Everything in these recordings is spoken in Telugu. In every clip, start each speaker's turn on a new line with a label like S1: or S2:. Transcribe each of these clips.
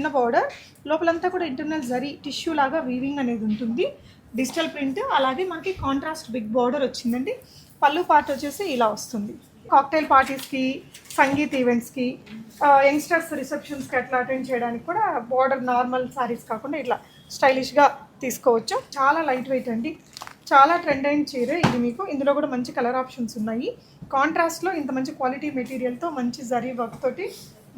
S1: చిన్న బార్డర్ లోపలంతా కూడా ఇంటర్నల్ జరీ టిష్యూ లాగా వీవింగ్ అనేది ఉంటుంది. డిజిటల్ ప్రింట్ అలాగే మనకి కాంట్రాస్ట్ బిగ్ బార్డర్ వచ్చిందండి. పళ్ళు పార్ట్ వచ్చేసి ఇలా వస్తుంది. కాక్టైల్ పార్టీస్కి సంగీత్ ఈవెంట్స్కి యంగ్స్టర్స్ రిసెప్షన్స్కి అట్లా అటెండ్ చేయడానికి కూడా బార్డర్ నార్మల్ సారీస్ కాకుండా ఇట్లా స్టైలిష్గా తీసుకోవచ్చు. చాలా లైట్ వెయిట్ అండి. చాలా ట్రెండ్ అయిన చీర ఇది మీకు. ఇందులో కూడా మంచి కలర్ ఆప్షన్స్ ఉన్నాయి. కాంట్రాస్ట్లో ఇంత మంచి క్వాలిటీ మెటీరియల్తో మంచి జరీ వర్క్ తోటి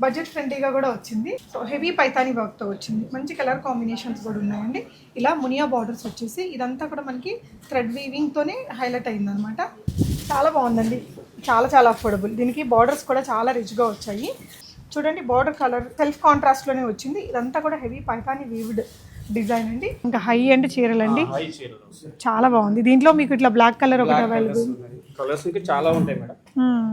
S1: బడ్జెట్ ఫ్రెండ్లీగా కూడా వచ్చింది. సో హెవీ పైతాని వర్క్తో వచ్చింది. మంచి కలర్ కాంబినేషన్స్ కూడా ఉన్నాయండి. ఇలా మునియా బార్డర్స్ వచ్చేసి ఇదంతా కూడా మనకి థ్రెడ్ వీవింగ్తోనే హైలైట్ అయిందనమాట చాలా బాగుందండి. చాలా చాలా అఫోర్డబుల్. దీనికి బార్డర్స్ కూడా చాలా రిచ్గా వచ్చాయి. చూడండి బార్డర్ కలర్ సెల్ఫ్ కాంట్రాస్ట్లోనే వచ్చింది. ఇదంతా కూడా హెవీ పైతాని వీవ్డ్ డిజైన్ అండి. ఇంకా హై అండ్
S2: చీరలు. వస్తాయి
S1: చాలా బాగుంది. దీంట్లో మీకు ఇట్లా బ్లాక్ కలర్ ఒకటి అవైలబుల్
S2: కలర్స్ ఇంకా చాలా ఉంటాయి మేడం.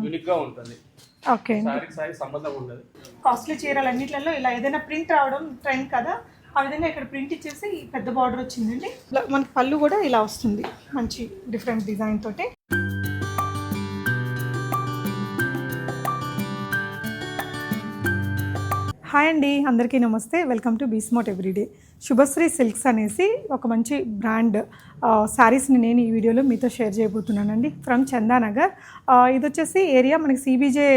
S2: యూనిక్గా ఉంటుంది.
S1: ఓకే
S2: సారీ సంబంధం ఉండదు.
S1: కాస్ట్లీ చీరలు అన్నిట్లలో ఇలా ఏదైనా ప్రింట్ రావడం ట్రెండ్ కదా ఆ విధంగా ఇక్కడ ప్రింట్ ఇచ్చేసి పెద్ద బార్డర్ వచ్చిందండి. మనకి పళ్ళు కూడా ఇలా వస్తుంది మంచి డిఫరెంట్ డిజైన్ తోటి. హాయ్ అండి అందరికీ నమస్తే. Welcome to be smart everyday. Shubhashri silks అనేసి ఒక మంచి బ్రాండ్ శారీస్ని నేను ఈ వీడియోలో మీతో షేర్ చేయబోతున్నానండి. ఫ్రమ్ చందానగర్. ఇది వచ్చేసి ఏరియా మనకి సిబిజే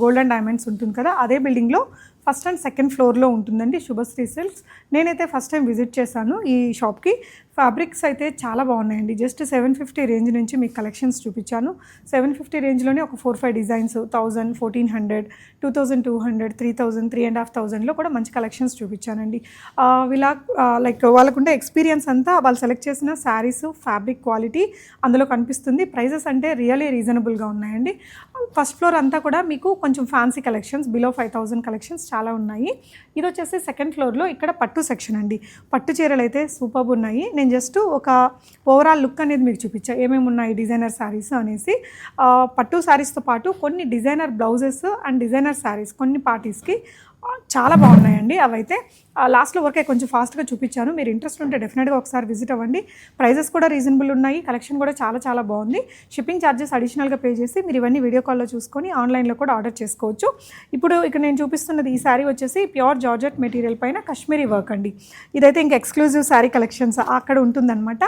S1: గోల్డ్ అండ్ డైమండ్స్ ఉంటుంది కదా అదే బిల్డింగ్లో ఫస్ట్ అండ్ సెకండ్ ఫ్లోర్లో ఉంటుందండి శుభశ్రీ సిల్క్స్. నేనైతే ఫస్ట్ టైం విజిట్ చేశాను ఈ షాప్కి. ఫ్యాబ్రిక్స్ అయితే చాలా బాగున్నాయండి. జస్ట్ సెవెన్ ఫిఫ్టీ రేంజ్ నుంచి మీకు కలెక్షన్స్ చూపించాను. సెవెన్ ఫిఫ్టీ రేంజ్లోనే ఒక four five designs thousand fourteen hundred two thousand two hundred three thousand three and half థౌజండ్లో కూడా మంచి కలెక్షన్స్ చూపించానండి. ఇలా వీళ్ళ లైక్ వాళ్ళకుండే ఎక్స్పీరియన్స్ అంతా వాళ్ళు సెలెక్ట్ చేసిన శారీస్ ఫ్యాబ్రిక్ క్వాలిటీ అందులో కనిపిస్తుంది. ప్రైజెస్ అంటే రియలీ రీజనబుల్గా ఉన్నాయండి. ఫస్ట్ ఫ్లోర్ అంతా కూడా మీకు కొంచెం fancy collections below five thousand collections చాలా ఉన్నాయి. ఇది వచ్చేసి సెకండ్ ఫ్లోర్లో ఇక్కడ పట్టు సెక్షన్ అండి. పట్టు చీరలు అయితే సూపర్ ఉన్నాయి. నేను జస్ట్ ఒక ఓవరాల్ లుక్ అనేది మీకు చూపించా. ఏమేమి ఉన్నాయి డిజైనర్ శారీస్ అనేసి. పట్టు శారీస్తో పాటు కొన్ని designer blouses and designer saris కొన్ని పార్టీస్కి చాలా బాగున్నాయండి. అవైతే లాస్ట్లో వరకే కొంచెం ఫాస్ట్గా చూపించాను. మీరు ఇంట్రెస్ట్ ఉంటే డెఫినెట్గా ఒకసారి విజిట్ అవ్వండి. ప్రైజెస్ కూడా రీజనబుల్ ఉన్నాయి. కలెక్షన్ కూడా చాలా చాలా బాగుంది. షిప్పింగ్ ఛార్జెస్ అడిషనల్గా పే చేసి మీరు ఇవన్నీ వీడియో కాల్లో చూసుకొని ఆన్లైన్లో కూడా ఆర్డర్ చేసుకోవచ్చు. ఇప్పుడు ఇక్కడ నేను చూపిస్తున్నది ఈ శారీ వచ్చేసి ప్యూర్ జార్జెట్ మెటీరియల్ పైన కశ్మీరీ వర్క్ అండి. ఇదైతే ఇంకా ఎక్స్క్లూజివ్ శారీ కలెక్షన్స్ అక్కడ ఉంటుందన్నమాట.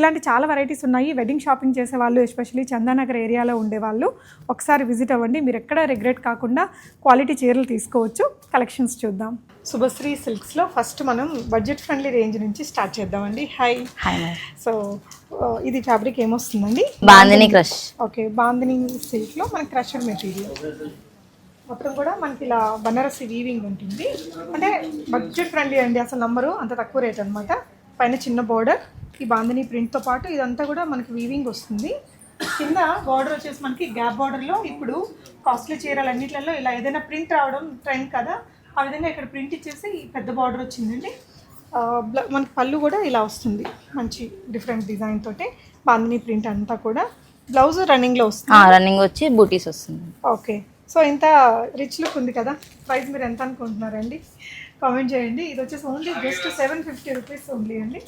S1: ఇలాంటి చాలా వెరైటీస్ ఉన్నాయి. వెడ్డింగ్ షాపింగ్ చేసే వాళ్ళు ఎస్పెషల్లీ చందానగర్ ఏరియాలో ఉండేవాళ్ళు ఒకసారి విజిట్ అవ్వండి. మీరు ఎక్కడ రిగ్రెట్ కాకుండా క్వాలిటీ చీరలు తీసుకోవచ్చు. కలెక్షన్స్ చూద్దాం. శుభశ్రీ సిల్క్స్లో ఫస్ట్ మనం బడ్జెట్ ఫ్రెండ్లీ రేంజ్ నుంచి స్టార్ట్ చేద్దామండి. హై
S3: హాయ్ మ్యామ్
S1: సో ఇది ఫ్యాబ్రిక్ ఏమొస్తుందండి?
S3: బాందిని క్రష్.
S1: ఓకే బాందిని సిల్క్లో మనకి క్రషర్ మెటీరియల్. మొత్తం కూడా మనకి ఇలా బనారసి వీవింగ్ ఉంటుంది. అంటే బడ్జెట్ ఫ్రెండ్లీ అండి అసలు నంబరు అంత తక్కువ రేట్ అనమాట పైన చిన్న బార్డర్ ఈ బాందిని ప్రింట్తో పాటు ఇదంతా కూడా మనకి వీవింగ్ వస్తుంది. కింద బార్డర్ వచ్చేసి మనకి గ్యాప్ బార్డర్లో ఇప్పుడు కాస్ట్లీ చీరలు అన్నిట్లలో ఇలా ఏదైనా ప్రింట్ రావడం ట్రెండ్ కదా. ఆ విధంగా ఇక్కడ ప్రింట్ ఇచ్చేసి ఈ పెద్ద బార్డర్ వచ్చిందండి. మనకి పళ్ళు కూడా ఇలా వస్తుంది. మంచి డిఫరెంట్ డిజైన్ తోటి బాందిని ప్రింట్ అంతా కూడా. బ్లౌజ్ రన్నింగ్లో వస్తుంది.
S3: రన్నింగ్ వచ్చి బూటీస్ వస్తుంది.
S1: ఓకే సో ఇంత రిచ్ లుక్ ఉంది కదా. ప్రైస్ మీరు ఎంత అనుకుంటున్నారండి? కామెంట్ చేయండి. ఇది వచ్చేసి only just seven fifty rupees only అండి.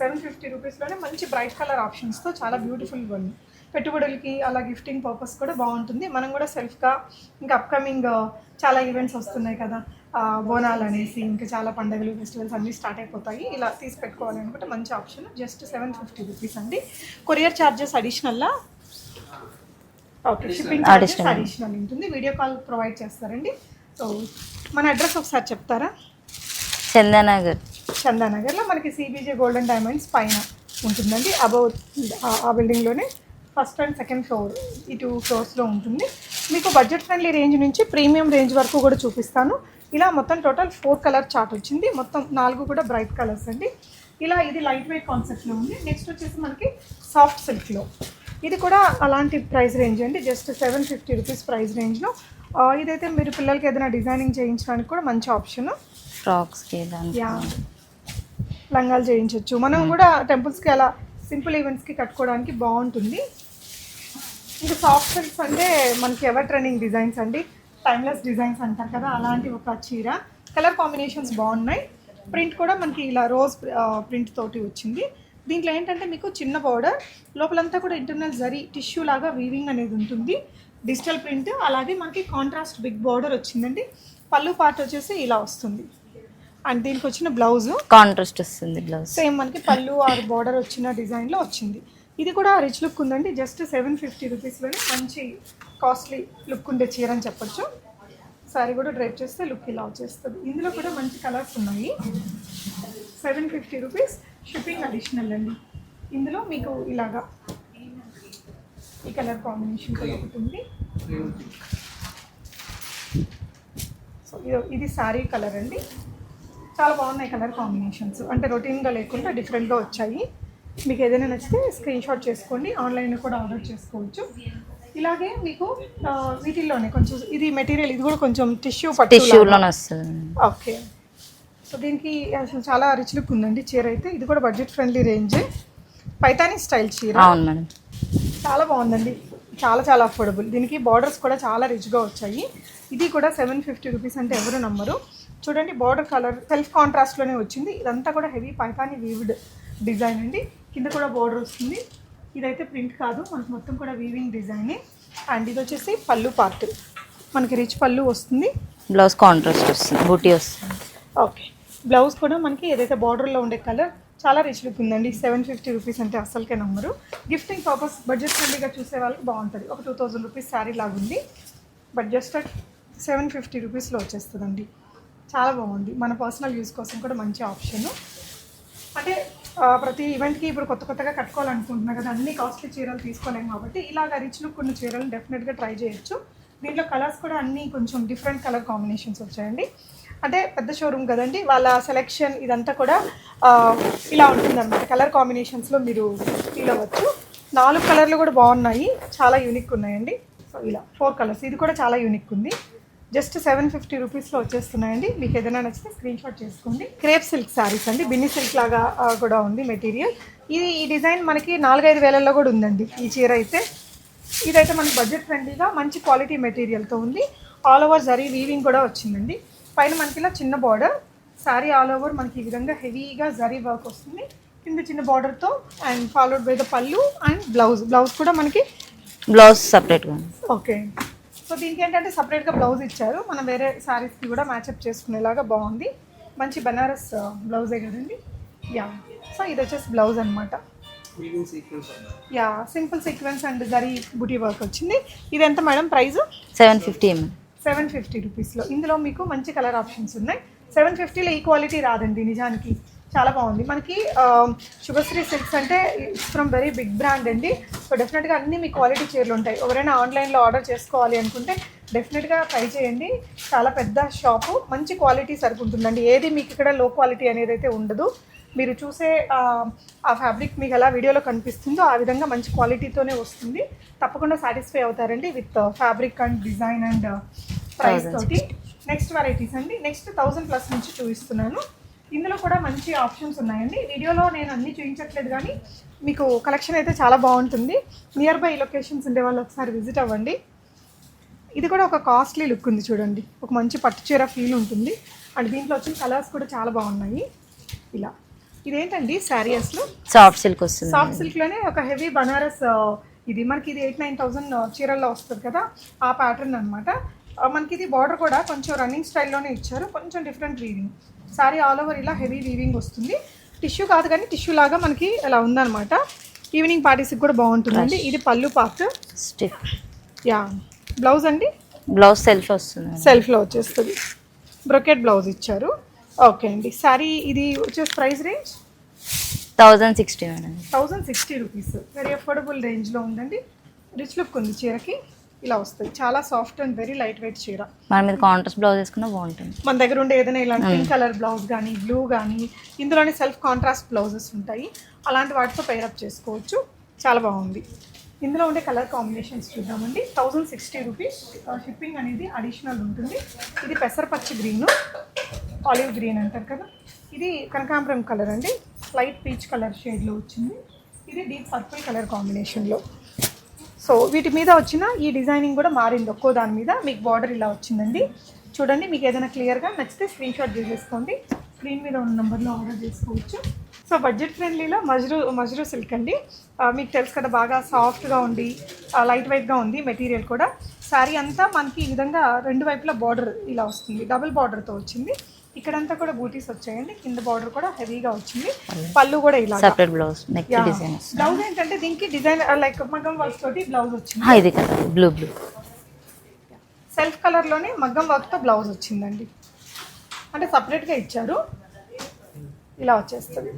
S1: సెవెన్ ఫిఫ్టీ రూపీస్లోనే మంచి బ్రైట్ కలర్ ఆప్షన్స్తో చాలా బ్యూటిఫుల్గా ఉంది. పెట్టుబడులకి అలా గిఫ్టింగ్ పర్పస్ కూడా బాగుంటుంది. మనం కూడా సెల్ఫ్గా ఇంకా అప్కమింగ్ చాలా ఈవెంట్స్ వస్తున్నాయి కదా. బోనాలు అనేసి ఇంకా చాలా పండుగలు ఫెస్టివల్స్ అన్నీ స్టార్ట్ అయిపోతాయి. ఇలా తీసి పెట్టుకోవాలి అనుకుంటే మంచి option. Just seven fifty rupees అండి. Courier charges అడిషనల్లా? Okay shipping
S3: Additional.
S1: Additional ఉంటుంది. వీడియో కాల్ ప్రొవైడ్ చేస్తారండి. సో మన అడ్రస్ ఒకసారి చెప్తారా?
S3: చందానగర్.
S1: చందానగర్లో మనకి సిబిజే గోల్డెన్ డైమండ్స్ పైన ఉంటుందండి. అబౌవ్ ఆ బిల్డింగ్లోనే ఫస్ట్ అండ్ సెకండ్ ఫ్లోర్ ఈ టూ ఫ్లోర్స్లో ఉంటుంది. మీకు బడ్జెట్ ఫ్రెండ్లీ రేంజ్ నుంచి ప్రీమియం రేంజ్ వరకు కూడా చూపిస్తాను. ఇలా మొత్తం టోటల్ ఫోర్ కలర్ చార్ట్ వచ్చింది. మొత్తం నాలుగు కూడా బ్రైట్ కలర్స్ అండి. ఇలా ఇది లైట్ వెయిట్ కాన్సెప్ట్లో ఉంది. నెక్స్ట్ వచ్చేసి మనకి సాఫ్ట్ సిల్క్లో ఇది కూడా అలాంటి ప్రైస్ రేంజ్ అండి. Just seven fifty rupees price రేంజ్లో ఇదైతే మీరు పిల్లలకి ఏదైనా డిజైనింగ్ చేయించడానికి కూడా మంచి ఆప్షన్ యా లంగాలు చేయించవచ్చు మనం కూడా టెంపుల్స్కి అలా సింపుల్ ఈవెంట్స్కి కట్టుకోవడానికి బాగుంటుంది. ఇంకా సాఫ్ట్ సిల్క్స్ అంటే మనకి ఎవర్ ట్రెండింగ్ డిజైన్స్ అండి. టైమ్లెస్ డిజైన్స్ అంటారు కదా అలాంటి ఒక చీర. కలర్ కాంబినేషన్స్ బాగున్నాయి. ప్రింట్ కూడా మనకి ఇలా రోజ్ ప్రింట్ తోటి వచ్చింది. దీంట్లో ఏంటంటే మీకు చిన్న బార్డర్ లోపలంతా కూడా ఇంటర్నల్ జరీ టిష్యూ లాగా వీవింగ్ అనేది ఉంటుంది. డిజిటల్ ప్రింట్ అలాగే మనకి కాంట్రాస్ట్ బిగ్ బార్డర్ వచ్చిందండి. పళ్ళు పార్ట్ వచ్చేసి ఇలా వస్తుంది. అండ్ దీనికి వచ్చిన బ్లౌజు
S3: కాంట్రాస్ట్ వస్తుంది బ్లౌజ్
S1: సేమ్ మనకి పళ్ళు ఆరు బార్డర్ వచ్చిన డిజైన్లో వచ్చింది. ఇది కూడా రిచ్ లుక్ ఉందండి. జస్ట్ సెవెన్ ఫిఫ్టీ రూపీస్లోనే మంచి కాస్ట్లీ లుక్ ఉండే చీర అని చెప్పొచ్చు. సారీ కూడా డ్రైప్ చేస్తే లుక్ ఇలా వచ్చేస్తుంది. ఇందులో కూడా మంచి కలర్స్ ఉన్నాయి. Seven fifty rupees shipping additional అండి. ఇందులో మీకు ఇలాగా ఈ కలర్ కాంబినేషన్ కూడా సో ఇది- ఇది శారీ కలర్ అండి. చాలా బాగున్నాయి కలర్ కాంబినేషన్స్ అంటే రొటీన్గా లేకుండా డిఫరెంట్గా వచ్చాయి. మీకు ఏదైనా నచ్చితే స్క్రీన్ షాట్ చేసుకోండి. ఆన్లైన్లో కూడా ఆర్డర్ చేసుకోవచ్చు. ఇలాగే మీకు వీటిల్లోనే కొంచెం ఇది మెటీరియల్ ఇది కూడా కొంచెం టిష్యూ
S3: టిష్యూలోనే వస్తుంది.
S1: ఓకే సో దీనికి అసలు చాలా రిచ్ లుక్ ఉందండి చీర అయితే. ఇది కూడా budget friendly range Paithani style చీర.
S3: అవును మేడం.
S1: చాలా బాగుందండి. చాలా చాలా అఫోర్డబుల్ దీనికి బార్డర్స్ కూడా చాలా రిచ్గా వచ్చాయి. ఇది కూడా సెవెన్ ఫిఫ్టీ రూపీస్ అంటే ఎవరు నమ్మరు. చూడండి బార్డర్ కలర్ సెల్ఫ్ కాంట్రాస్ట్లోనే వచ్చింది. ఇదంతా కూడా హెవీ పైతాని వీవ్డ్ డిజైన్ అండి. కింద కూడా బార్డర్ వస్తుంది. ఇదైతే ప్రింట్ కాదు. మనకు మొత్తం కూడా వీవింగ్ డిజైనే అండ్ ఇది వచ్చేసి పళ్ళు పార్ట్ మనకి రిచ్ పళ్ళు వస్తుంది.
S3: బ్లౌజ్ కాంట్రాస్ట్ వస్తుంది. బూటీ వస్తుంది.
S1: ఓకే బ్లౌజ్ కూడా మనకి ఏదైతే బార్డర్లో ఉండే కలర్ చాలా రిచ్ లుక్ ఉందండి. సెవెన్ ఫిఫ్టీ రూపీస్ అంటే అస్సలకే నమ్మరు. గిఫ్టింగ్ పర్పస్ బడ్జెట్ ఫ్రెండ్లీగా చూసే వాళ్ళకి బాగుంటుంది. ఒక టూ థౌజండ్ రూపీస్ శారీ లాగుంది బట్ జస్ట్ సెవెన్ ఫిఫ్టీ రూపీస్లో వచ్చేస్తుందండి. చాలా బాగుంది. మన పర్సనల్ యూస్ కోసం కూడా మంచి ఆప్షన్ అంటే ప్రతి ఈవెంట్కి ఇప్పుడు కొత్త కొత్తగా కట్టుకోవాలనుకుంటున్నా కదా అన్ని కాస్ట్లీ చీరలు తీసుకోలేము కాబట్టి ఇలాగ రిచ్ లుక్ ఉన్న చీరలు డెఫినెట్గా ట్రై చేయొచ్చు. దీంట్లో కలర్స్ కూడా అన్నీ కొంచెం డిఫరెంట్ కలర్ కాంబినేషన్స్ వచ్చాయండి. అంటే పెద్ద షోరూమ్ కదండి వాళ్ళ సెలెక్షన్ ఇదంతా కూడా ఇలా ఉంటుందన్నమాట. కలర్ కాంబినేషన్స్లో మీరు ఫీల్ అవ్వచ్చు. నాలుగు కలర్లు కూడా బాగున్నాయి. చాలా యూనిక్ ఉన్నాయండి. సో ఇలా ఫోర్ కలర్స్ ఇది కూడా చాలా యూనిక్ ఉంది. జస్ట్ సెవెన్ ఫిఫ్టీ రూపీస్లో వచ్చేస్తున్నాయండి. మీకు ఏదైనా నచ్చితే స్క్రీన్ షాట్ చేసుకోండి. క్రేప్ సిల్క్ శారీస్ అండి. బిన్ని సిల్క్ లాగా కూడా ఉంది మెటీరియల్. ఇది ఈ డిజైన్ మనకి నాలుగైదు వేలల్లో కూడా ఉందండి. ఈ చీర అయితే. ఇదైతే మనకి బడ్జెట్ ఫ్రెండ్లీగా మంచి క్వాలిటీ మెటీరియల్తో ఉంది. ఆల్ ఓవర్ జరీ వీవింగ్ కూడా వచ్చిందండి. పైన మనకి ఇలా చిన్న బార్డర్ శారీ ఆల్ ఓవర్ మనకి ఈ విధంగా హెవీగా జరీ వర్క్ వస్తుంది. కింద చిన్న బార్డర్తో అండ్ ఫాలోడ్ బై ద పళ్ళు అండ్ బ్లౌజ్ బ్లౌజ్ కూడా మనకి
S3: బ్లౌజ్ సపరేట్గా
S1: ఓకే సో దీనికి ఏంటంటే సపరేట్గా బ్లౌజ్ ఇచ్చారు. మనం వేరే శారీస్కి కూడా మ్యాచప్ చేసుకునేలాగా బాగుంది. మంచి బనారస్ బ్లౌజే కదండి? యా సో ఇది వచ్చేసి బ్లౌజ్ అనమాట yeah simple sequence and zari buti work వచ్చింది. ఇది ఎంత madam price
S3: seven fifty
S1: seven fifty రూపీస్లో ఇందులో మీకు మంచి కలర్ ఆప్షన్స్ ఉన్నాయి. సెవెన్ ఫిఫ్టీలో ఈ క్వాలిటీ రాదండి నిజానికి. చాలా బాగుంది. మనకి శుభశ్రీ సిల్క్స్ అంటే it's from very big brand అండి. సో డెఫినెట్గా అన్ని మీ క్వాలిటీ చీరలు ఉంటాయి. ఎవరైనా ఆన్లైన్లో ఆర్డర్ చేసుకోవాలి అనుకుంటే డెఫినెట్గా ట్రై చేయండి. చాలా పెద్ద షాపు మంచి క్వాలిటీ సరుకుంటుందండి ఏది మీకు ఇక్కడ లో క్వాలిటీ అనేది అయితే ఉండదు. మీరు చూసే ఆ, ఫ్యాబ్రిక్ మీకు ఎలా వీడియోలో కనిపిస్తుందో ఆ విధంగా మంచి క్వాలిటీతోనే వస్తుంది. తప్పకుండా సాటిస్ఫై అవుతారండి with fabric and design and price తోటి. నెక్స్ట్ వెరైటీస్ అండి. నెక్స్ట్ థౌజండ్ ప్లస్ నుంచి చూపిస్తున్నాను. ఇందులో కూడా మంచి ఆప్షన్స్ ఉన్నాయండి. వీడియోలో నేను అన్ని చూపించట్లేదు కానీ మీకు కలెక్షన్ అయితే చాలా బాగుంటుంది. నియర్ బై లొకేషన్స్ ఉండే వాళ్ళు ఒకసారి విజిట్ అవ్వండి. ఇది కూడా ఒక కాస్ట్లీ లుక్ ఉంది చూడండి. ఒక మంచి పట్టు చీర ఫీల్ ఉంటుంది. అండ్ దీంట్లో వచ్చిన కలర్స్ కూడా చాలా బాగున్నాయి. ఇలా. ఇదేంటండి శారీ అసలు?
S3: సాఫ్ట్ సిల్క్ వస్తుంది.
S1: సాఫ్ట్ సిల్క్లోనే ఒక హెవీ బనారస్ ఇది. మనకి ఇది ఎయిట్ నైన్ థౌసండ్ చీరల్లో వస్తుంది కదా. ఆ ప్యాటర్న్ అనమాట మనకి ఇది బార్డర్ కూడా కొంచెం రన్నింగ్ స్టైల్లోనే ఇచ్చారు. కొంచెం different weaving saree all over ఇలా హెవీ వీవింగ్ వస్తుంది. టిష్యూ కాదు కానీ టిష్యూ లాగా మనకి ఇలా ఉందన్నమాట. ఈవినింగ్ పార్టీస్కి కూడా బాగుంటుందండి. ఇది పళ్ళు పార్ట్
S3: స్టిఫ్
S1: యా బ్లౌజ్ అండి?
S3: బ్లౌజ్ సెల్ఫ్ వస్తుంది.
S1: సెల్ఫ్లో వచ్చేస్తుంది. బ్రొకెట్ బ్లౌజ్ ఇచ్చారు. ఓకే అండి. సారీ ఇది వచ్చేసి price range
S3: thousand sixty
S1: thousand sixty rupees very affordable రేంజ్లో ఉందండి. రిచ్ లుక్ ఉంది చీరకి. ఇలా వస్తుంది. చాలా soft and very light weight చీర.
S3: మన మీద కాంట్రాస్ట్ బ్లౌజ్ వేసుకున్నా బాగుంటుంది.
S1: మన దగ్గర ఉండే ఏదైనా ఇలాంటి పింక్ కలర్ బ్లౌజ్ కానీ బ్లూ కానీ ఇందులోనే సెల్ఫ్ కాంట్రాస్ట్ బ్లౌజెస్ ఉంటాయి. అలాంటి వాటితో పేరప్ చేసుకోవచ్చు. చాలా బాగుంది. ఇందులో ఉండే కలర్ కాంబినేషన్స్ చూద్దామండి. థౌజండ్ సిక్స్టీ రూపీస్ షిప్పింగ్ అనేది అడిషనల్ ఉంటుంది. ఇది పెసరపచ్చి గ్రీను ఆలివ్ గ్రీన్ అంటారు కదా. ఇది కనకాంబరం కలర్ అండి. లైట్ పీచ్ కలర్ షేడ్లో వచ్చింది. ఇది డీప్ పర్పుల్ కలర్ కాంబినేషన్లో సో వీటి మీద వచ్చిన ఈ డిజైనింగ్ కూడా మారింది ఒక్కో దాని మీద. మీకు బార్డర్ ఇలా వచ్చిందండి. చూడండి మీకు ఏదైనా క్లియర్గా నచ్చితే స్క్రీన్ షాట్ చేసేసుకోండి స్క్రీన్ మీద ఉన్న నెంబర్లో ఆర్డర్ చేసుకోవచ్చు. సో బడ్జెట్ ఫ్రెండ్లీలో మజ్రూ మజ్రూ సిల్క్ అండి. మీకు తెలుసు కదా బాగా సాఫ్ట్గా ఉండి లైట్ వెయిట్గా ఉంది మెటీరియల్ కూడా. శారీ అంతా మనకి ఈ విధంగా రెండు వైపులా బార్డర్ ఇలా వస్తుంది. డబుల్ బార్డర్తో వచ్చింది. ఇక్కడంతా కూడా బూటీస్ వచ్చాయండి. కింద బార్డర్ కూడా హెవీగా వచ్చింది. పళ్ళు కూడా ఇలా
S3: separate blouse neck design
S1: blouse ఏంటంటే దీనికి డిజైన్ లైక్ మగ్గం వర్క్ తోటి బ్లౌజ్ వచ్చింది.
S3: ఇది కదా బ్లూ బ్లూ
S1: సెల్ఫ్ కలర్లోనే మగ్గం వర్క్తో బ్లౌజ్ వచ్చిందండి. అంటే సపరేట్గా ఇచ్చారు. ఇలా వచ్చేస్తుంది.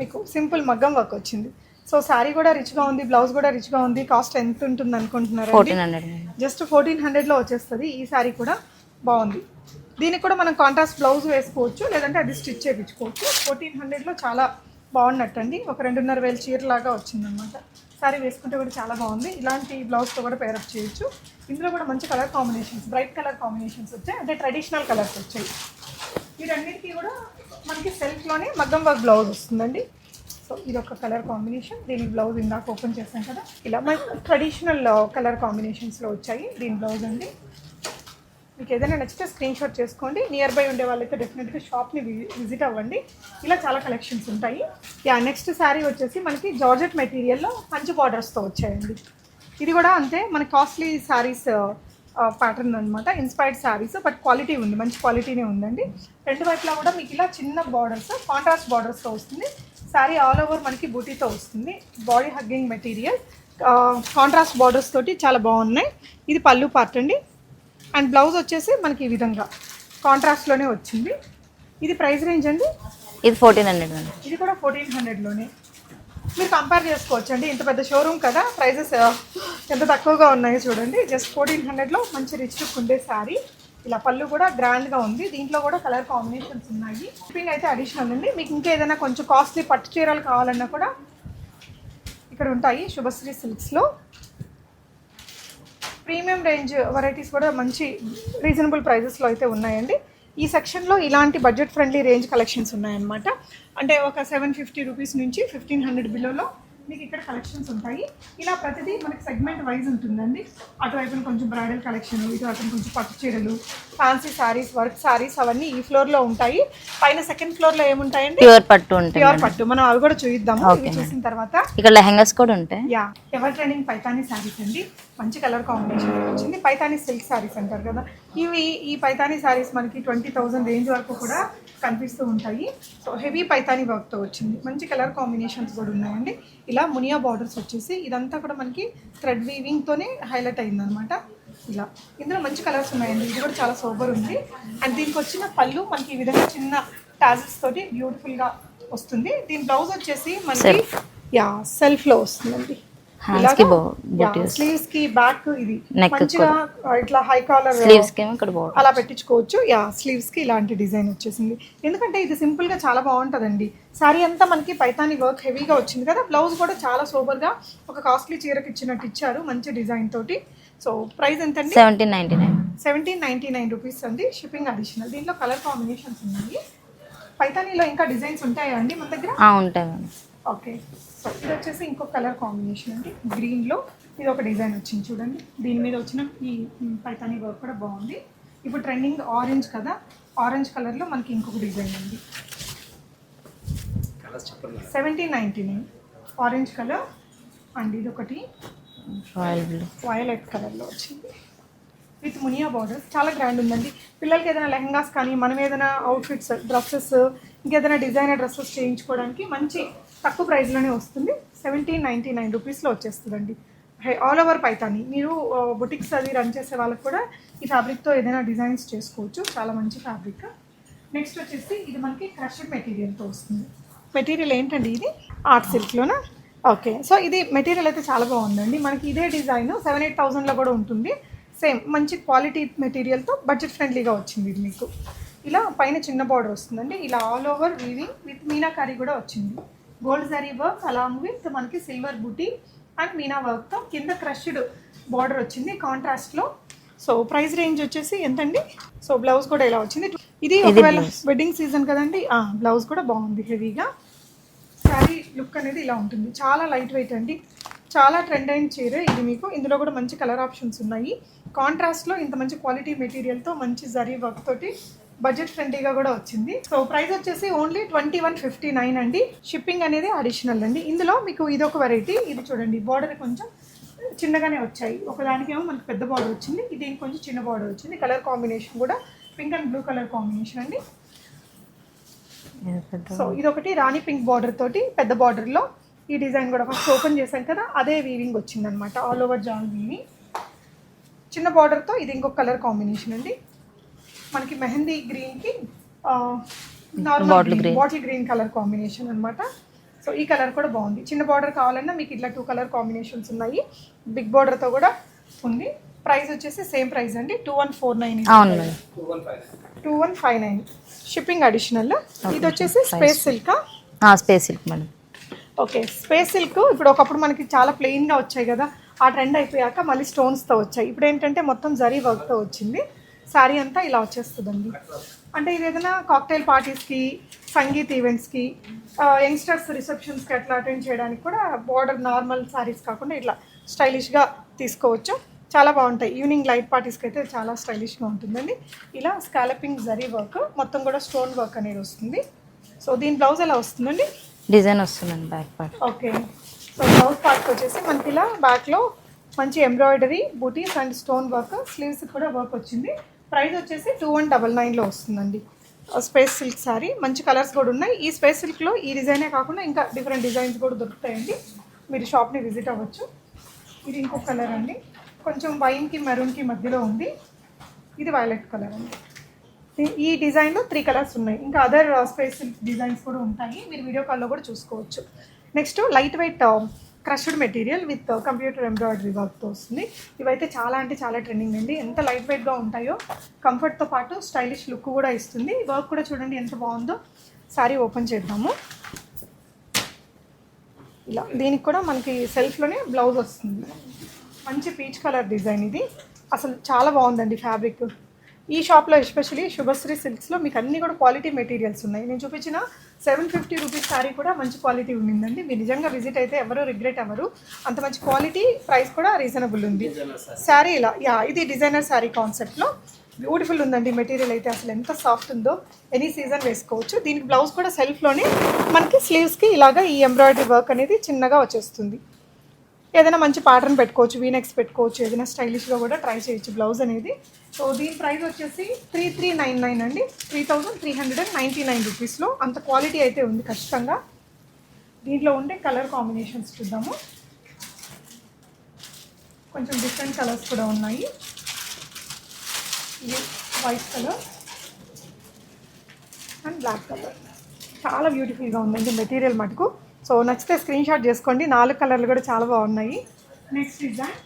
S1: మీకు సింపుల్ మగ్గం వర్క్ వచ్చింది. సో శారీ కూడా రిచ్గా ఉంది బ్లౌజ్ కూడా రిచ్గా ఉంది. కాస్ట్ ఎంత ఉంటుంది అనుకుంటున్నారు
S3: ఫోర్టీన్ హండ్రెడ్
S1: జస్ట్ ఫోర్టీన్ హండ్రెడ్లో వచ్చేస్తుంది. ఈ శారీ కూడా బాగుంది. దీనికి కూడా మనం కాంట్రాస్ట్ బ్లౌజ్ వేసుకోవచ్చు లేదంటే అది స్టిచ్ చేయించుకోవచ్చు ఫోర్టీన్ హండ్రెడ్లో చాలా బాగున్నట్టు అండి ఒక రెండున్నర వేల చీరలాగా వచ్చిందనమాట శారీ వేసుకుంటే కూడా చాలా బాగుంది. ఇలాంటి బ్లౌజ్తో కూడా పేరప్ చేయొచ్చు. ఇందులో కూడా మంచి colour combinations bright colour combinations వచ్చాయి. అంటే ట్రెడిషనల్ కలర్స్ వచ్చాయి. వీటన్నిటికీ కూడా మనకి సెల్ఫ్లోనే మగ్గం వర్క్ బ్లౌజ్ వస్తుందండి. సో ఇది ఒక కలర్ కాంబినేషన్ దీని బ్లౌజ్ ఇందాక ఓపెన్ చేస్తాం కదా. ఇలా మన ట్రెడిషనల్ కలర్ కాంబినేషన్స్లో వచ్చాయి దీని బ్లౌజ్ అండి. మీకు ఏదైనా నచ్చితే స్క్రీన్ షాట్ చేసుకోండి. నియర్ బై ఉండే వాళ్ళైతే డెఫినెట్గా షాప్ని విజిట్ అవ్వండి. ఇలా చాలా కలెక్షన్స్ ఉంటాయి. యా నెక్స్ట్ శారీ వచ్చేసి మనకి జార్జెట్ మెటీరియల్లో మంచి బార్డర్స్తో వచ్చాయండి. ఇది కూడా అంతే మన కాస్ట్లీ శారీస్ ప్యాటర్న్ అనమాట ఇన్స్పైర్డ్ శారీస్ బట్ క్వాలిటీ ఉంది. మంచి క్వాలిటీనే ఉందండి. రెండు వైపులా కూడా మీకు ఇలా చిన్న బార్డర్స్ కాంట్రాస్ట్ బార్డర్స్తో వస్తుంది. శారీ ఆల్ ఓవర్ మనకి బూటీతో వస్తుంది. Body hugging material contrast borders తోటి చాలా బాగున్నాయి. ఇది పళ్ళు పార్ట్ అండి. అండ్ బ్లౌజ్ వచ్చేసి మనకి ఈ విధంగా కాంట్రాస్ట్లోనే వచ్చింది. ఇది ప్రైస్ రేంజ్ అండి?
S3: ఇది ఫోర్టీన్ హండ్రెడ్
S1: ఇది కూడా ఫోర్టీన్ హండ్రెడ్లోనే మీరు కంపేర్ చేసుకోవచ్చు అండి ఇంత పెద్ద షోరూమ్ కదా ప్రైజెస్ ఎంత తక్కువగా ఉన్నాయో చూడండి. జస్ట్ ఫోర్టీన్ హండ్రెడ్లో మంచి రిచ్ లుక్ ఉండే శారీ ఇలా పళ్ళు కూడా గ్రాండ్గా ఉంది. దీంట్లో కూడా కలర్ కాంబినేషన్స్ ఉన్నాయి. షిప్పింగ్ అయితే అడిషనల్ అండి. మీకు ఇంకా ఏదైనా కొంచెం కాస్ట్లీ పట్టు చీరలు కావాలన్నా కూడా ఇక్కడ ఉంటాయి. శుభశ్రీ సిల్క్స్లో. ప్రీమియం రేంజ్ వెరైటీస్ కూడా మంచి రీజనబుల్ ప్రైజెస్లో అయితే ఉన్నాయండి. ఈ సెక్షన్లో ఇలాంటి బడ్జెట్ ఫ్రెండ్లీ రేంజ్ కలెక్షన్స్ ఉన్నాయన్నమాట. అంటే ఒక సెవెన్ ఫిఫ్టీ రూపీస్ నుంచి ఫిఫ్టీన్ హండ్రెడ్ బిలోలో మీకు ఇక్కడ కలెక్షన్స్ ఉంటాయి. ఇలా ప్రతిదీ మనకి సెగ్మెంట్ వైజ్ ఉంటుందండి. అటువైపున కొంచెం బ్రైడల్ కలెక్షన్ ఇటు వైపున కొంచెం పట్టు చీరలు ఫ్యాన్సీ శారీస్ వర్క్ శారీస్ అవన్నీ ఈ ఫ్లోర్లో ఉంటాయి. పైన సెకండ్ ఫ్లోర్లో ఏముంటాయండి?
S3: ప్యూర్ పట్టు
S1: ప్యూర్ పట్టు. మనం అవి కూడా చూద్దాము ఇవి చూసిన తర్వాత
S3: ఇక్కడ లెహంగాస్ కూడా ఉంటాయి.
S1: Yeah ever trending Paithani saris అండి. మంచి కలర్ కాంబినేషన్ వచ్చింది. పైతానీ సిల్క్ శారీస్ అంటారు కదా. ఇవి ఈ పైతానీ శారీస్ మనకి ట్వంటీ థౌజండ్ రేంజ్ వరకు కూడా కనిపిస్తూ ఉంటాయి. సో హెవీ పైతానీ వర్క్తో వచ్చింది. మంచి కలర్ కాంబినేషన్స్ కూడా ఉన్నాయండి. ఇలా మునియా బార్డర్స్ వచ్చేసి ఇదంతా కూడా మనకి థ్రెడ్ వీవింగ్తోనే హైలైట్ అయిందనమాట ఇలా. ఇందులో మంచి కలర్స్ ఉన్నాయండి. ఇది కూడా చాలా సూపర్ ఉంది. అండ్ దీనికి వచ్చిన పళ్ళు మనకి ఈ విధంగా చిన్న టాజెస్ తోటి బ్యూటిఫుల్గా వస్తుంది. దీని బ్లౌజ్ వచ్చేసి మనకి యా సెల్ఫ్లో వస్తుందండి.
S3: హ్యాండ్స్కి బూటీ
S1: స్లీవ్స్కి బ్యాక్ ఇది ఇట్లా హై కాలర్
S3: స్లీవ్స్కి ఇక్కడ
S1: అలా పెట్టించుకోవచ్చు. యా స్లీవ్స్కి ఇలాంటి డిజైన్ వచ్చేసింది. ఎందుకంటే ఇది సింపుల్గా చాలా బాగుంటుందండి. సారీ అంతా మనకి పైతాని వర్క్ హెవీగా వచ్చింది కదా బ్లౌజ్ కూడా చాలా సూపర్గా ఒక కాస్ట్లీ చీరకి ఇచ్చినట్టు ఇచ్చారు మంచి డిజైన్ తోటి. సో ప్రైస్ ఎంతండి?
S3: Seventeen ninety nine
S1: seventeen ninety nine rupees అండి షిప్పింగ్ అడిషనల్ దీంట్లో కలర్ కాంబినేషన్స్ ఉన్నాయి. పైతానీలో ఇంకా డిజైన్స్ ఉంటాయా అండి మన దగ్గర?
S3: ఉంటాయి
S1: ఓకే ఇది వచ్చేసి ఇంకో కలర్ కాంబినేషన్ అండి. గ్రీన్లో ఇది ఒక డిజైన్ వచ్చింది చూడండి. దీని మీద వచ్చిన ఈ పైతానీ వర్క్ కూడా బాగుంది. ఇప్పుడు ట్రెండింగ్ ఆరెంజ్ కదా ఆరెంజ్ కలర్లో మనకి ఇంకొక డిజైన్ ఉంది. Seventeen ninety nine orange colour and ఇది ఒకటి వయలెట్ కలర్లో వచ్చింది. With Muniya borders. చాలా గ్రాండ్ ఉందండి. పిల్లలకి ఏదైనా లెహంగాస్ కానీ మనం ఏదైనా అవుట్ఫిట్స్ డ్రెస్సెస్ ఇంకేదైనా డిజైనర్ డ్రెస్సెస్ చేయించుకోవడానికి మంచి తక్కువ ప్రైస్లోనే వస్తుంది. సెవెంటీన్ నైంటీ నైన్ రూపీస్లో వచ్చేస్తుందండి. ఆల్ ఓవర్ పైతాని మీరు బుటిక్స్ అది రన్ చేసే వాళ్ళకి కూడా ఈ ఫ్యాబ్రిక్తో ఏదైనా డిజైన్స్ చేసుకోవచ్చు. చాలా మంచి ఫ్యాబ్రిక్ నెక్స్ట్ వచ్చేసి ఇది మనకి క్రష్డ్ మెటీరియల్తో వస్తుంది. మెటీరియల్ ఏంటండి ఇది? ఆర్ట్ సిల్క్లోనా ఓకే సో ఇది మెటీరియల్ అయితే చాలా బాగుందండి. మనకి ఇదే డిజైన్ సెవెన్ ఎయిట్ థౌజండ్లో కూడా ఉంటుంది. సేమ్ మంచి క్వాలిటీ మెటీరియల్తో బడ్జెట్ ఫ్రెండ్లీగా వచ్చింది ఇది మీకు. ఇలా పైన చిన్న బార్డర్ వస్తుందండి. ఇలా all over weaving with meenakari కూడా వచ్చింది. Gold zari work along with మనకి సిల్వర్ బూటీ అండ్ మీనా వర్క్తో కింద క్రష్డ్ బార్డర్ వచ్చింది కాంట్రాస్ట్లో సో ప్రైస్ రేంజ్ వచ్చేసి ఎంతండి? సో బ్లౌజ్ కూడా ఇలా వచ్చింది. ఇది ఒకవేళ వెడ్డింగ్ సీజన్ కదండి? బ్లౌజ్ కూడా బాగుంది హెవీగా శారీ లుక్ అనేది ఇలా ఉంటుంది. చాలా లైట్ వెయిట్ అండి. చాలా ట్రెండ్ అయిన చీర ఇది మీకు. ఇందులో కూడా మంచి కలర్ ఆప్షన్స్ ఉన్నాయి. కాంట్రాస్ట్లో ఇంత మంచి క్వాలిటీ మెటీరియల్తో మంచి జరీ వర్క్ తోటి బడ్జెట్ ఫ్రెండ్లీగా కూడా వచ్చింది. సో ప్రైస్ వచ్చేసి only twenty one fifty nine అండి. షిప్పింగ్ అనేది అడిషనల్ అండి. ఇందులో మీకు ఇది ఒక వెరైటీ ఇది చూడండి బార్డర్ కొంచెం చిన్నగానే వచ్చాయి. ఒకదానికేమో మనకి పెద్ద బార్డర్ వచ్చింది. దీనికి కొంచెం చిన్న బార్డర్ వచ్చింది. కలర్ కాంబినేషన్ కూడా pink and blue colour combination అండి.
S3: ఇది
S1: సో ఇది ఒకటి రాణి పింక్ బార్డర్ తోటి పెద్ద border లో ఈ డిజైన్ కూడా ఫస్ట్ ఓపెన్ చేశాం కదా అదే వీవింగ్ వచ్చింది అనమాట ఆల్ ఓవర్ జాన్ వీవింగ్ చిన్న border తో ఇది ఇంకొక కలర్ కాంబినేషన్ అండి. మనకి మెహందీ గ్రీన్కి normal
S3: Bottle green.
S1: Bottle green colour combination అన్నమాట. సో ఈ కలర్ కూడా బాగుంది. చిన్న బార్డర్ కావాలన్నా మీకు ఇట్లా టూ కలర్ కాంబినేషన్స్ ఉన్నాయి. బిగ్తో కూడా ఉంది. ప్రైస్ వచ్చేసి సేమ్ ప్రైస్ అండి. Two one four nine
S2: two one five
S1: nine shipping additional ఇది వచ్చేసి space సిల్కా
S3: space silk madam.
S1: Okay space silk ఇప్పుడు ఒకప్పుడు మనకి చాలా ప్లెయిన్గా వచ్చాయి కదా. ఆ ట్రెండ్ అయిపోయాక మళ్ళీ స్టోన్స్తో వచ్చాయి. ఇప్పుడు ఏంటంటే మొత్తం జరీ వర్క్తో వచ్చింది. శారీ అంతా ఇలా వచ్చేస్తుందండి. అంటే ఇది ఏదైనా కాక్టైల్ పార్టీస్కి సంగీత్ ఈవెంట్స్కి యంగ్స్టర్స్ రిసెప్షన్స్కి అట్లా అటెండ్ చేయడానికి కూడా బార్డర్ నార్మల్ శారీస్ కాకుండా ఇట్లా స్టైలిష్గా తీసుకోవచ్చు. చాలా బాగుంటాయి. ఈవినింగ్ లైట్ పార్టీస్కి అయితే చాలా స్టైలిష్గా ఉంటుందండి. ఇలా స్కాలపింగ్ జరీ వర్క్ మొత్తం కూడా స్టోన్ వర్క్ అనేది వస్తుంది. సో దీని బ్లౌజ్ ఎలా వస్తుందండి?
S3: డిజైన్ వస్తుందండి back part
S1: okay so blouse పార్ట్కి వచ్చేసి మనకి ఇలా బ్యాక్లో మంచి embroidery booties and stone work sleeves కూడా వర్క్ వచ్చింది. ప్రైస్ వచ్చేసి టూ వన్ డబల్ నైన్లో వస్తుందండి. స్పేస్ సిల్క్ శారీ మంచి కలర్స్ కూడా ఉన్నాయి. ఈ స్పేస్ సిల్క్లో ఈ డిజైనే కాకుండా ఇంకా డిఫరెంట్ డిజైన్స్ కూడా దొరుకుతాయండి. మీరు షాప్ని విజిట్ అవ్వచ్చు. ఇది ఇంకొక కలర్ అండి. కొంచెం వైన్కి మెరూన్కి మధ్యలో ఉంది. ఇది వైలెట్ కలర్ అండి. ఈ- డిజైన్లో త్రీ కలర్స్ ఉన్నాయి. ఇంకా అదర్ స్పేస్ డిజైన్స్ కూడా ఉంటాయి. మీరు వీడియో కాల్లో కూడా చూసుకోవచ్చు. Next light weight crushed material with computer embroidery వర్క్తో వస్తుంది. ఇవైతే చాలా అంటే చాలా ట్రెండింగ్ అండి. ఎంత లైట్ వెయిట్గా ఉంటాయో కంఫర్ట్తో పాటు స్టైలిష్ లుక్ కూడా ఇస్తుంది. వర్క్ కూడా చూడండి ఎంత బాగుందో. శారీ ఓపెన్ చేద్దాము. ఇలా దీనికి కూడా మనకి సెల్ఫ్లోనే బ్లౌజ్ వస్తుంది. మంచి పీచ్ కలర్ డిజైన్ ఇది. అసలు చాలా బాగుందండి ఫ్యాబ్రిక్. ఈ షాప్లో ఎస్పెషలీ శుభశ్రీ సిల్క్స్లో మీకు అన్ని కూడా క్వాలిటీ మెటీరియల్స్ ఉన్నాయి. నేను చూపించిన సెవెన్ ఫిఫ్టీ రూపీస్ శారీ కూడా మంచి క్వాలిటీ ఉండిందండి. మీరు నిజంగా విజిట్ అయితే ఎవరు రిగ్రెట్ అవ్వరు. అంత మంచి క్వాలిటీ ప్రైస్ కూడా రీజనబుల్ ఉంది. శారీ ఇలా యా ఇది డిజైనర్ శారీ కాన్సెప్ట్లో బ్యూటిఫుల్ ఉందండి మెటీరియల్ అయితే. అసలు ఎంత సాఫ్ట్ ఉందో ఎనీ సీజన్ వేసుకోవచ్చు. దీనికి బ్లౌజ్ కూడా సెల్ఫ్లోనే మనకి స్లీవ్స్కి ఇలాగా ఈ ఎంబ్రాయిడరీ వర్క్ అనేది చిన్నగా వచ్చేస్తుంది. ఏదైనా మంచి ప్యాటర్న్ పెట్టుకోవచ్చు వీనెక్స్ పెట్టుకోవచ్చు ఏదైనా స్టైలిష్గా కూడా ట్రై చేయొచ్చు బ్లౌజ్ అనేది. సో దీని ప్రైస్ వచ్చేసి త్రీ త్రీ నైన్ నైన్ అండి. Three thousand three hundred and ninety nine రూపీస్లో అంత క్వాలిటీ అయితే ఉంది ఖచ్చితంగా. దీంట్లో ఉండే కలర్ కాంబినేషన్స్ చూద్దాము. కొంచెం డిఫరెంట్ కలర్స్ కూడా ఉన్నాయి. ఇది white colour and black colour చాలా బ్యూటిఫుల్గా ఉందండి మెటీరియల్ మటుకు. సో నచ్చితే స్క్రీన్ షాట్ చేసుకోండి. నాలుగు కలర్లు కూడా చాలా బాగున్నాయి. నెక్స్ట్ డిజైన్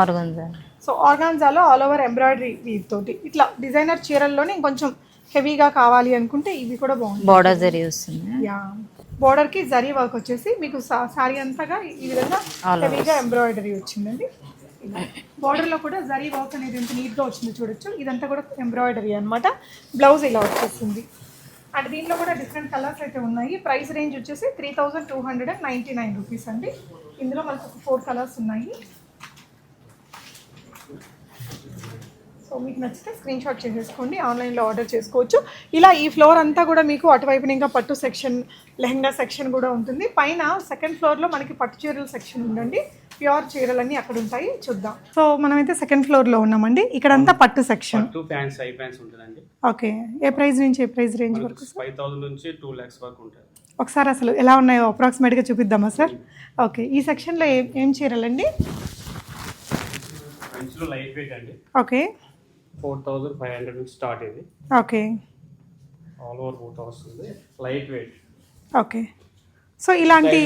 S3: ఆర్గంజా
S1: సో ఆర్గాన్జాలో ఆల్ ఓవర్ ఎంబ్రాయిడరీ తోటి. ఇట్లా డిజైనర్ చీరల్లోనే ఇంకొంచెం హెవీగా కావాలి అనుకుంటే ఇవి కూడా బాగుంది
S3: బార్డర్ జరీ వస్తుంది?
S1: యా. బోర్డర్కి జరీ వర్క్ వచ్చేసి మీకు సారీ అంతగా ఈ విధంగా హెవీగా ఎంబ్రాయిడరీ వచ్చిందండి. బార్డర్లో కూడా జరీ వర్క్ అనేది ఎంత నీట్గా వచ్చిందో చూడొచ్చు. ఇదంతా కూడా ఎంబ్రాయిడరీ అన్నమాట. బ్లౌజ్ ఇలా వచ్చేసింది. అండ్ దీంట్లో కూడా డిఫరెంట్ కలర్స్ అయితే ఉన్నాయి. ప్రైస్ రేంజ్ వచ్చేసి three thousand two hundred and ninety nine rupees అండి. ఇందులో మనకు ఒక ఫోర్ కలర్స్ ఉన్నాయి. సో మీకు నచ్చితే స్క్రీన్ షాట్ చేసేసుకోండి. ఆన్లైన్లో ఆర్డర్ చేసుకోవచ్చు. ఇలా ఈ ఫ్లోర్ అంతా కూడా మీకు అటువైపున ఇంకా పట్టు సెక్షన్ లెహంగా సెక్షన్ కూడా ఉంటుంది. పైన సెకండ్ ఫ్లోర్లో మనకి పట్టు చీరల సెక్షన్ ఉందండి. ప్యూర్ చీరలన్నీ అక్కడ ఉంటాయి చూద్దాం. సో మనమైతే సెకండ్ ఫ్లోర్లో ఉన్నామండి. ఇక్కడంతా పట్టు section
S2: two pants high pants ఉంటుందండి.
S1: ఓకే. ఏ ప్రైస్ నుంచి ఏ ప్రైస్ రేంజ్ వరకు
S2: ఫైవ్ థౌసండ్ నుంచి టూ ల్యాక్స్ వరకు ఉంటుంది
S1: ఒకసారి అసలు ఎలా ఉన్నాయో అప్రాక్సిమేట్గా చూపిద్దామా సార్ ఓకే. ఈ సెక్షన్లో ఏం ఏం చీరలండి?
S2: లైట్ వెయిట్ అండి.
S1: Okay.
S2: Four thousand five hundred నుంచి స్టార్ట్ ఇది.
S1: ఓకే.
S2: ఆల్ ఓవర్ బూట్ వస్తుంది. Light weight
S1: okay. సో ఇలాంటి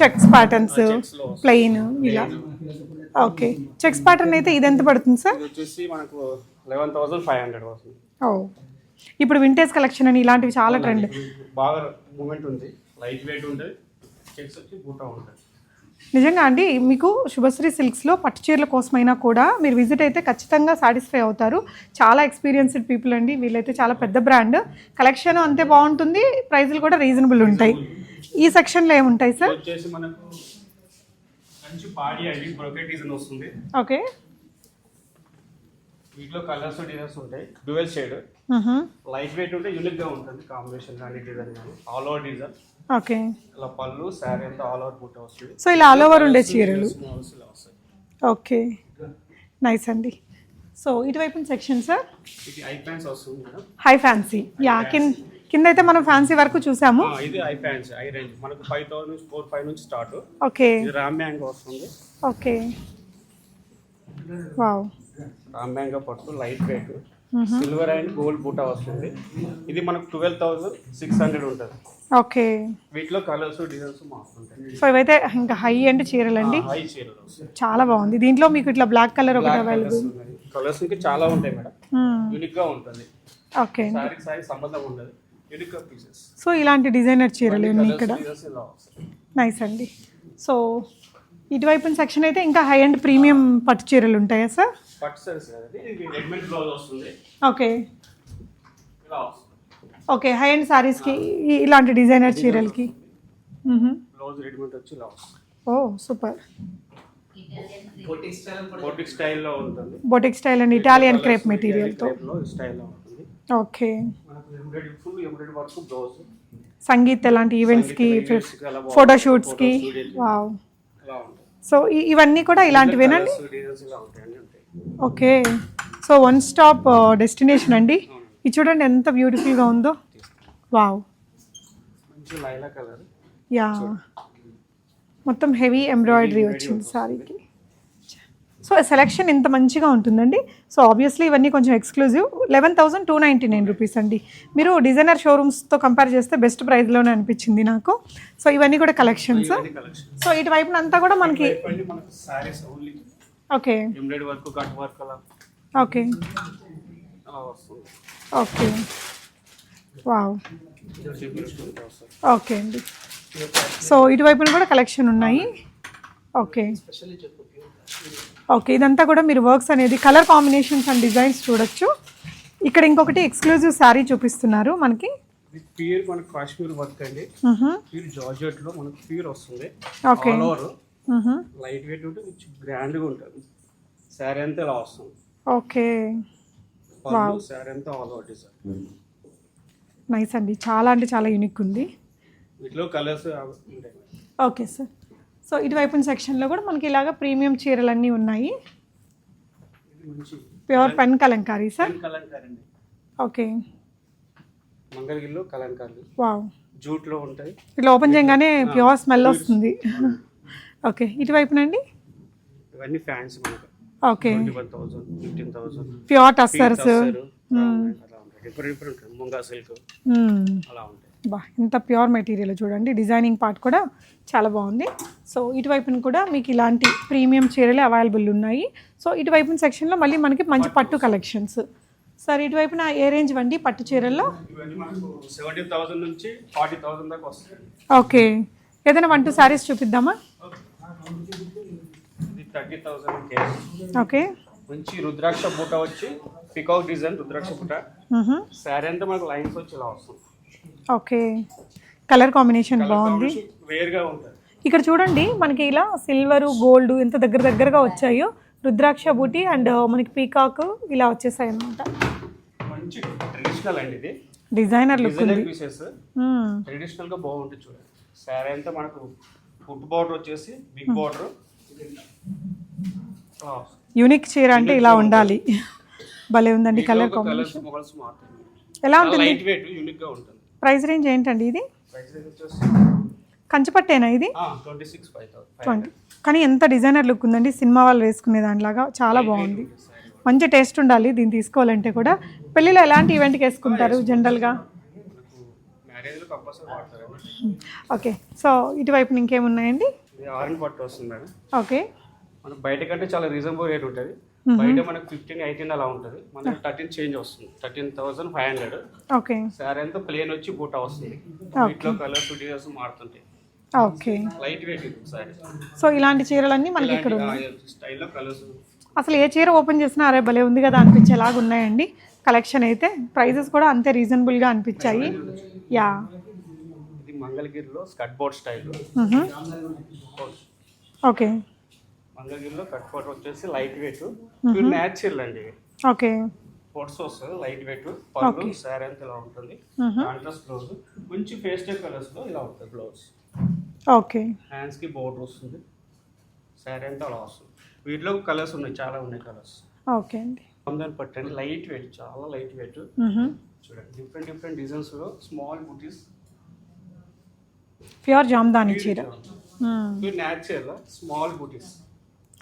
S1: చెక్స్ ప్యాటర్న్స్. ప్లెయిన్ ఇలా ఓకే చెక్స్ ప్యాటర్న్ అయితే ఇది ఎంత పడుతుంది సార్
S2: వచ్చేసి మనకు లెవెన్ థౌసండ్ ఫైవ్ హండ్రెడ్ వస్తుంది.
S1: ఓ. ఇప్పుడు వింటేజ్ కలెక్షన్ అని ఇలాంటివి చాలా ట్రెండ్
S2: బాగా మూమెంట్ ఉంది. లైట్ వెయిట్ ఉంటుంది. చెక్స్ వచ్చి బూటా ఉంటుంది.
S1: నిజంగా అండి మీకు శుభశ్రీ సిల్క్స్లో పట్టు చీరల కోసమైనా కూడా మీరు విజిట్ అయితే ఖచ్చితంగా సాటిస్ఫై అవుతారు. చాలా ఎక్స్పీరియన్స్డ్ పీపుల్ అండి వీళ్ళైతే చాలా పెద్ద బ్రాండ్. కలెక్షన్ అంతే బాగుంటుంది ప్రైజులు కూడా రీజనబుల్ ఉంటాయి. ఈ సెక్షన్లో ఏముంటాయి సార్? ఓకే.
S2: వీటిలో కలర్స్ డిజైన్స్ ఉంటాయి డ్యూయల్ షేడ్. లైట్ వెయిట్ ఉంటే యూనిక్గా ఉంటుంది కాంబినేషన్ కానీ డిజైన్ కానీ ఆల్ ఓవర్ డిజైన్.
S1: ఓకే.
S2: ఇలా పళ్ళు శారీ అంతా ఆల్ ఓవర్ బుట్ట వస్తుంది.
S1: సో ఇలా ఆల్ ఓవర్ ఉండే చీరలు. ఓకే. నైస్ అండి. సో ఇటువైపు సెక్షన్ సార్
S2: ఇది ఐ ప్యాంట్స్ వస్తుంది మేడం.
S1: హై ఫ్యాన్సీ యా కింద కింద అయితే మనం ఫ్యాన్సీ వరకు చూసాము.
S2: ఇది ఐ ప్యాంట్స్ ఐ రేంజ్ మనకు ఫైవ్ థౌసండ్ నుంచి ఫోర్ ఫైవ్ నుంచి స్టార్ట్
S1: ఓకే.
S2: ఇది రామ్ మ్యాంగో వస్తుంది.
S1: ఓకే. వావ్
S2: రామ్ మ్యాంగో పట్టు light weight silver and gold బూటా వస్తుంది. ఇది మనకు ట్వెల్వ్ థౌసండ్ సిక్స్ హండ్రెడ్ ఉంటుంది.
S1: ఓకే.
S2: వీటిలో కలర్స్ డిజైన్స్ మారుతుంటాయి.
S1: సో ఇవైతే ఇంకా హై అండ్ చీరలండి.
S2: హై చీరలు.
S1: చాలా బాగుంది. దీంట్లో మీకు ఇట్లా బ్లాక్ కలర్ ఒకటి అవైలబుల్
S2: కలర్స్ ఇంకా చాలా ఉంటాయి మేడం. యూనిక్గా ఉంటుంది.
S1: ఓకే.
S2: సారీ సారీ సంబంధం ఉండదు. యూనిక్ పీసెస్
S1: సో ఇలాంటి డిజైనర్ చీరలు ఉన్నాయి ఇక్కడ. నైస్ అండి. సో ఇటువైపు సెక్షన్ అయితే ఇంకా హై అండ్ ప్రీమియం పట్టు చీరలు ఉంటాయా సార్
S2: పట్టు సారీస్ రెడీమేడ్ బ్లౌజ్ వస్తుంది.
S1: ఓకే.
S2: ఇలా వస్తుంది.
S1: ఓకే హై అండ్ సారీస్కి ఇలాంటి డిజైనర్ చీరలకి.
S2: బ్లౌజ్ రెడీమేడ్ వచ్చి
S1: ఓ సూపర్.
S2: బోటిక్ స్టైల్లో ఉంటుంది.
S1: Boutique style and Italian crepe మెటీరియల్తో
S2: స్టైల్లో ఉంటుంది.
S1: ఓకే.
S2: మనకు embroidery full embroidery work blouse
S1: sangeet ఎలాంటి ఈవెంట్స్కి
S2: కి
S1: ఫోటోషూట్స్కి వావ్ సో ఇవన్నీ కూడా ఇలాంటివేనండి
S2: డిజైన్స్ ఇలా ఉంటాయి అన్ని ఉంటాయి.
S1: Okay. So one stop destination అండి? ఇది చూడండి ఎంత బ్యూటిఫుల్గా ఉందో. Wow yeah. మొత్తం హెవీ ఎంబ్రాయిడరీ వచ్చింది సారీకి. సో సెలెక్షన్ ఇంత మంచిగా ఉంటుందండి. సో ఆబ్వియస్లీ ఇవన్నీ కొంచెం exclusive eleven thousand two ninety nine rupees అండి. మీరు డిజైనర్ షోరూమ్స్తో కంపేర్ చేస్తే బెస్ట్ ప్రైస్లోనే అనిపించింది నాకు. సో ఇవన్నీ కూడా కలెక్షన్స్
S2: కలెక్షన్
S1: సో ఇటువైపున అంతా కూడా మనకి okay okay okay. Wow. Okay అండి. సో ఇటువైపున కూడా కలెక్షన్ ఉన్నాయి. ఓకే. ఓకే ఇదంతా కూడా మీరు వర్క్స్ అనేది కలర్ కాంబినేషన్స్ అండ్ డిజైన్స్ చూడొచ్చు. ఇక్కడ ఇంకొకటి ఎక్స్క్లూజివ్ శారీ చూపిస్తున్నారు మనకి.
S2: ప్యూర్ మనకు కాశ్మీర్ వర్క్ అండి. ప్యూర్ జార్జెట్లో మనకు ప్యూర్ వస్తుంది.
S1: ఓకే.
S2: లైట్ వెయిట్ గ్రాండ్గా ఉంటుంది. శారీ అంతా ఇలా వస్తుంది.
S1: ఓకే. నైస్ అండి. చాలా అంటే చాలా యూనిక్ ఉంది.
S2: వీటిలో కలర్స్ ఉంటాయి.
S1: ఓకే సార్ సో ఇటువైపున సెక్షన్లో కూడా మనకి ఇలాగ ప్రీమియం చీరలన్నీ ఉన్నాయి.
S2: ఇది మంచి
S1: pure pen kalamkari sir
S2: kalamkari అండి
S1: ఓకే
S2: మంగళగిరిలో కలంకారీ.
S1: వావ్
S2: జూట్లో ఉంటాయి.
S1: ఇట్లా ఓపెన్ చేయగానే ప్యూర్ స్మెల్ వస్తుంది. ఓకే ఇటువైపునండి?
S2: ఇవన్నీ ఫ్యాన్స్ మనకు.
S1: ఓకే. ప్యూర్ టస్సర్స్
S2: అలా ఉంటాయి.
S1: బా ఇంత ప్యూర్ మెటీరియల్ చూడండి. డిజైనింగ్ పార్ట్ కూడా చాలా బాగుంది. సో ఇటువైపున కూడా మీకు ఇలాంటి ప్రీమియం చీరలే అవైలబుల్ ఉన్నాయి. సో ఇటువైపున సెక్షన్లో మళ్ళీ మనకి మంచి పట్టు కలెక్షన్స్ సార్ ఇటువైపున ఏ రేంజ్ వండి పట్టు చీరల్లో?
S2: నుంచి
S1: ఓకే ఏదైనా one two saris చూపిద్దామా?
S2: Thirty thousand
S1: okay.
S2: మంచి రుద్రాక్ష బూట వచ్చి పికౌట్ డిజైన్ రుద్రాక్ష బూట. శారీ అంతా మనకు లైన్స్ వచ్చి ఇలా వస్తుంది.
S1: ఓకే. కలర్ కాంబినేషన్ బాగుంది.
S2: వేరుగా ఉంటుంది.
S1: ఇక్కడ చూడండి మనకి ఇలా సిల్వర్ గోల్డ్ ఎంత దగ్గర దగ్గరగా వచ్చాయో. రుద్రాక్ష బూటి అండ్ మనకి పీకాక్ ఇలా వచ్చేసాయి అనమాట
S2: మంచి ట్రెడిషనల్ అండి ఇది.
S1: Designer look
S2: pieces. ట్రెడిషనల్గా బాగుంటుంది చూడండి. శారీ అంతా మనకు ఫుట్ బార్డర్ వచ్చేసి బిగ్ బార్డర్.
S1: యూనిక్ చీర అంటే ఇలా ఉండాలి. భలే ఉందండి కలర్
S2: కలర్స్
S1: కాంబినేషన్ ఎలా ఉంటుంది?
S2: లైట్ వెయిట్ యూనిక్గా ఉంటుంది.
S1: ప్రైస్ రేంజ్ ఏంటండి ఇది? కంచిపట్టేనా ఇది?
S2: ట్వంటీ
S1: కానీ ఎంత డిజైనర్ లుక్ ఉందండి. సినిమా వాళ్ళు వేసుకునే దానిలాగా చాలా బాగుంది. మంచి టేస్ట్ ఉండాలి దీన్ని తీసుకోవాలంటే కూడా. పెళ్ళిలో ఎలాంటి ఈవెంట్కి వేసుకుంటారు జనరల్గా
S2: మ్యారేజ్లో కంపల్సరీ వాడతారు.
S1: ఓకే. సో ఇటువైపు ఇంకేమున్నాయండి?
S2: ఆరెంజ్ పట్టు వస్తుంది మేడం.
S1: ఓకే.
S2: మనకు బయట కంటే చాలా రీజనబుల్ రేట్ ఉంటుంది. బయట మనకు ఫిఫ్టీన్ ఎయిటీన్ అలా ఉంటుంది. మనకి థర్టీన్ చేంజ్ వస్తుంది. Thirteen thousand five hundred
S1: okay.
S2: Sari అంతా ప్లేన్ వచ్చి బూటా వస్తుంది. వీటిలో కలర్స్ డిజైన్స్ మారుతుంటాయి.
S1: Okay.
S2: Light weight sari
S1: so ఇలాంటి చీరలన్నీ మనకి ఇక్కడ
S2: స్టైల్లో కలర్స్
S1: అసలు ఏ చీర ఓపెన్ చేసినా అరే భలే ఉంది కదా అనిపించేలాగా ఉన్నాయండి. కలెక్షన్ అయితే ప్రైజెస్ కూడా అంతే రీజనబుల్గా అనిపించాయి. యా
S2: మంగళగిరిలో స్కట్ బోర్డ్ స్టైల్.
S1: ఓకే.
S2: మంగళగిరిలో కట్ బోర్డ్ వచ్చేసి లైట్ వెయిట్. ప్యూర్ న్యాచురల్ అండి.
S1: ఓకే.
S2: పొట్స్ వస్తుంది లైట్ వెయిట్ పళ్ళు శారీ అంతా ఇలా ఉంటుంది. కాంట్రాస్ట్ బ్లౌజ్ మంచి పేస్టల్ కలర్స్లో ఇలా ఉంటుంది బ్లౌజ్
S1: ఓకే.
S2: హ్యాండ్స్కి బోర్డర్ వస్తుంది. శారీ అంతా అలా వస్తుంది. వీటిలో కలర్స్ ఉన్నాయి చాలా ఉన్నాయి కలర్స్
S1: ఓకే అండి.
S2: జామ్దాన్ పట్టు అండి. లైట్ వెయిట్ చాలా లైట్ వెయిట్. చూడండి డిఫరెంట్ డిఫరెంట్ డిజైన్స్లో స్మాల్ బుటీస్
S1: ప్యూర్ జామ్దాని చీర.
S2: న్యాచురల్ స్మాల్ బుటీస్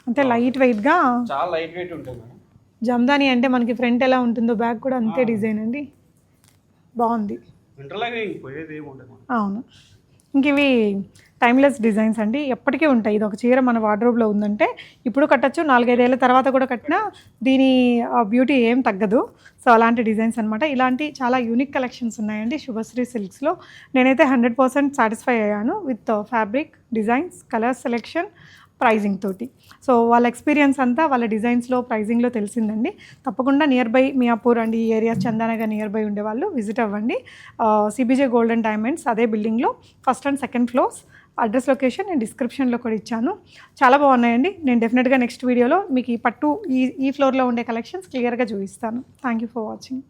S1: అంటే లైట్ వెయిట్గా
S2: చాలా లైట్ వెయిట్ ఉంటుంది మేడం.
S1: జామ్దాని అంటే మనకి ఫ్రంట్ ఎలా ఉంటుందో బ్యాక్ కూడా అంతే డిజైన్ అండి. బాగుంది.
S2: వింటర్ లాగా ఇంక పోయేది ఏమి ఉండదు
S1: అవును. ఇంక ఇవి టైమ్లెస్ డిజైన్స్ అండి. ఎప్పటికీ ఉంటాయి. ఇది ఒక చీర మన వార్డ్రోబ్లో ఉందంటే ఇప్పుడు కట్టచ్చు నాలుగైదేళ్ళ తర్వాత కూడా కట్టినా దీని బ్యూటీ ఏం తగ్గదు. సో అలాంటి డిజైన్స్ అనమాట ఇలాంటి చాలా యూనిక్ కలెక్షన్స్ ఉన్నాయండి శుభశ్రీ సిల్క్స్లో నేనైతే హండ్రెడ్ పర్సెంట్ సాటిస్ఫై అయ్యాను with fabric designs colour selection pricing తోటి. సో వాళ్ళ ఎక్స్పీరియన్స్ అంతా వాళ్ళ డిజైన్స్లో ప్రైజింగ్లో తెలిసిందండి. తప్పకుండా నియర్ బై మియాపూర్ అండ్ ఈ ఏరియా చందానగర్ నియర్ బై ఉండేవాళ్ళు విజిట్ అవ్వండి. సిబిజే గోల్డెన్ డైమండ్స్ అదే బిల్డింగ్లో first and second floors. Address location నేను డిస్క్రిప్షన్లో కూడా ఇచ్చాను. చాలా బాగున్నాయండి. నేను డెఫినెట్గా నెక్స్ట్ వీడియోలో మీకు ఈ పట్టు ఈ ఈ ఫ్లోర్లో ఉండే కలెక్షన్స్ క్లియర్గా చూపిస్తాను. Thank you for watching.